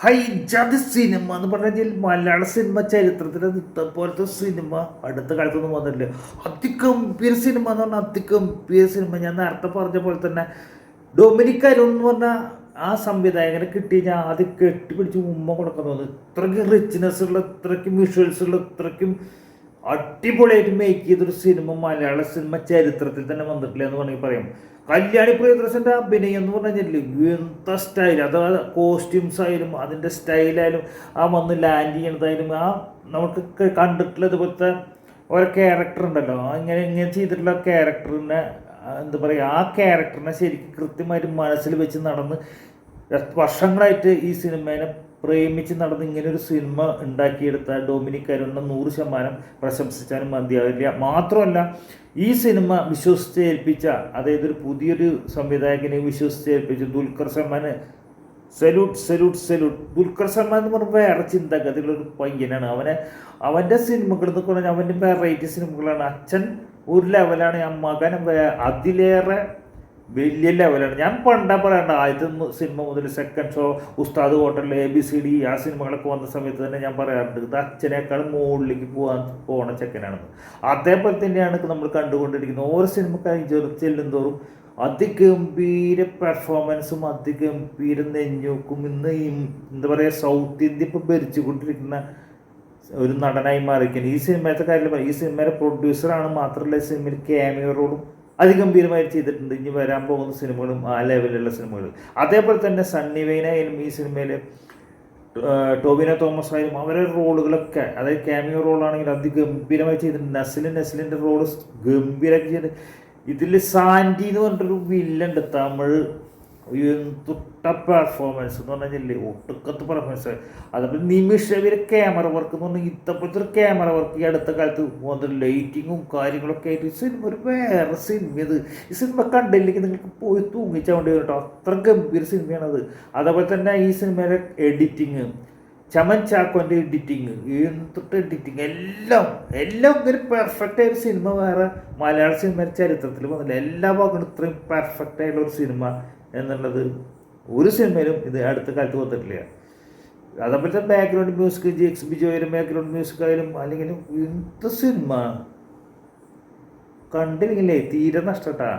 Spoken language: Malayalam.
ഹൈജാതി സിനിമ എന്ന് പറഞ്ഞാൽ മലയാള സിനിമ ചരിത്രത്തിലെ പോലത്തെ സിനിമ അടുത്ത കാലത്തൊന്നും വന്നിട്ടില്ല. അതിഗംഭീര സിനിമ എന്ന് പറഞ്ഞാൽ അതിഗംഭീര സിനിമ. ഞാൻ നേരത്തെ പറഞ്ഞ പോലെ തന്നെ ഡൊമിനിക് അരുൺ എന്ന് പറഞ്ഞാൽ ആ സംവിധായകനെ കിട്ടി ഞാൻ ആദ്യം കെട്ടിപ്പിടിച്ച് ഉമ്മ കൊടുക്കുന്നത് ഇത്രയ്ക്കും റിച്ച്നെസ് ഉള്ള ഇത്രയ്ക്കും വിഷ്വൽസ് ഉള്ള ഇത്രയ്ക്കും അടിപൊളിയായിട്ട് മേക്ക് ചെയ്തൊരു സിനിമ മലയാള സിനിമ ചരിത്രത്തിൽ തന്നെ വന്നിട്ടില്ല എന്ന് വേണമെങ്കിൽ പറയാം. കല്യാണി പ്രിയദർശന്റെ അഭിനയം എന്ന് പറഞ്ഞാൽ എന്താ സ്റ്റൈൽ അതായത് കോസ്റ്റ്യൂംസ് ആയാലും അതിന്റെ സ്റ്റൈലായാലും ആ വന്ന് ലാൻഡ് ചെയ്യണതായാലും ആ നമുക്ക് കണ്ടിട്ടുള്ള ഇതുപോലത്തെ ഓരോ ക്യാരക്ടർ ഉണ്ടല്ലോ. ഇങ്ങനെ ഇങ്ങനെ ചെയ്തിട്ടുള്ള ക്യാരക്ടറിനെ എന്താ പറയുക ആ ക്യാരക്ടറിനെ ശരിക്കും കൃത്യമായിട്ട് മനസ്സിൽ വെച്ച് നടന്ന് വർഷങ്ങളായിട്ട് ഈ സിനിമേനെ പ്രേമിച്ച് നടന്ന് ഇങ്ങനെ ഒരു സിനിമ ഉണ്ടാക്കിയെടുത്ത ഡൊമിനിക് അരുണിനെ നൂറ് ശതമാനം പ്രശംസിച്ചാലും മതിയാവില്ല. മാത്രമല്ല ഈ സിനിമ വിശ്വസിച്ച് ഏൽപ്പിച്ച അതായത് ഒരു പുതിയൊരു സംവിധായകനെ വിശ്വസിച്ച് ഏൽപ്പിച്ച ദുൽഖർ സൽമാന് salute salute salute. Dulquer Salmaan എന്ന് പറഞ്ഞാൽ വേറെ ചിന്താഗതികളൊരു പയ്യനാണ്. അവനെ അവന്റെ സിനിമകൾ എന്നൊക്കെ പറഞ്ഞാൽ അവന്റെ വെറൈറ്റി സിനിമകളാണ്. അച്ഛൻ ഒരു ലെവലാണ് ആ മകൻ അതിലേറെ വലിയ ലെവലാണ് ഞാൻ പണ്ടാ പറയണ്ട ആദ്യത്തെ സിനിമ മുതൽ second show Ustad Hotel A B C D ആ സിനിമകളൊക്കെ വന്ന സമയത്ത് തന്നെ ഞാൻ പറയാറുണ്ട് ഇത് അച്ഛനേക്കാൾ മുകളിലേക്ക് പോകാൻ പോണ ചെക്കനാണെന്ന് അതേപോലെ തന്നെയാണ് നമ്മൾ കണ്ടുകൊണ്ടിരിക്കുന്നത്. ഓരോ സിനിമ കഴിഞ്ഞ് ചെല്ലും തോറും അതിഗംഭീര പെർഫോമൻസും അതിഗംഭീര നെഞ്ഞൂക്കും ഇന്ന് എന്താ പറയുക സൗത്ത് ഇന്ത്യ ഇപ്പോൾ ഭരിച്ചുകൊണ്ടിരിക്കുന്ന ഒരു നടനായി മാറിയിരിക്കുന്നത് ഈ സിനിമയത്തെ കാര്യം ഈ സിനിമയുടെ പ്രൊഡ്യൂസറാണ് മാത്രമല്ല സിനിമയിൽ ക്യാമിയോ റോളും അതിഗംഭീരമായി ചെയ്തിട്ടുണ്ട്. ഇനി വരാൻ പോകുന്ന സിനിമകളും ആ ലെവലിലുള്ള സിനിമകൾ അതേപോലെ തന്നെ സണ്ണി വെയിനായാലും ഈ സിനിമയിൽ ടോബിന തോമസ് ആയാലും അവരുടെ റോളുകളൊക്കെ അതായത് ക്യാമിയോ റോളാണെങ്കിൽ അതിഗംഭീരമായി ചെയ്തിട്ടുണ്ട്. നസ്ലിൻ നസ്ലിന്റെ റോൾ ഗംഭീരമാക്കി ചെയ്തിട്ടുണ്ട് ഇതിൽ സാൻഡി എന്ന് പറഞ്ഞിട്ടൊരു വില്ലുണ്ട് തമിഴ് എന്തുട്ട പെർഫോമൻസ് എന്ന് പറഞ്ഞു കഴിഞ്ഞാൽ ഒട്ടുക്കത്ത് പെർഫോമൻസ് അതപ്പോൾ നിമിഷ ഇവരെ ക്യാമറ വർക്ക് എന്ന് പറഞ്ഞാൽ ഇത്തപ്പോഴത്തെ ഒരു ക്യാമറ വർക്ക് ഈ അടുത്ത കാലത്ത് വന്നിട്ട് ലൈറ്റിങ്ങും കാര്യങ്ങളൊക്കെ ആയിട്ട് ഈ സിനിമ ഒരു വേറെ സിനിമ ഇത്. ഈ സിനിമ കണ്ടില്ലെങ്കിൽ നിങ്ങൾക്ക് പോയി തൂങ്ങിച്ചാൽ വേണ്ടി വരും കേട്ടോ അത്ര ഗംഭീര സിനിമയാണത് അതേപോലെ തന്നെ ഈ സിനിമയുടെ എഡിറ്റിങ് ചമൻ ചാക്കോന്റെ എഡിറ്റിങ് എന്തൊട്ട് എഡിറ്റിങ് എല്ലാം എല്ലാം ഒരു പെർഫെക്റ്റ് ആയ ഒരു സിനിമ വേറെ മലയാള സിനിമ ചരിത്രത്തിൽ വന്നില്ല. എല്ലാ ഭാഗങ്ങളും ഇത്രയും പെർഫെക്റ്റ് ആയിട്ടുള്ള ഒരു സിനിമ എന്നുള്ളത് ഒരു സിനിമയിലും ഇത് അടുത്ത കാലത്ത് വന്നിട്ടില്ല. അതേപോലത്തെ ബാക്ക്ഗ്രൗണ്ട് മ്യൂസിക് ജി എക്സ് ബിജോയുടെ ബാക്ക്ഗ്രൗണ്ട് മ്യൂസിക് ആയാലും അല്ലെങ്കിൽ എന്ത് സിനിമ കണ്ടില്ലെങ്കിലേ തീരെ നഷ്ടട്ടാ.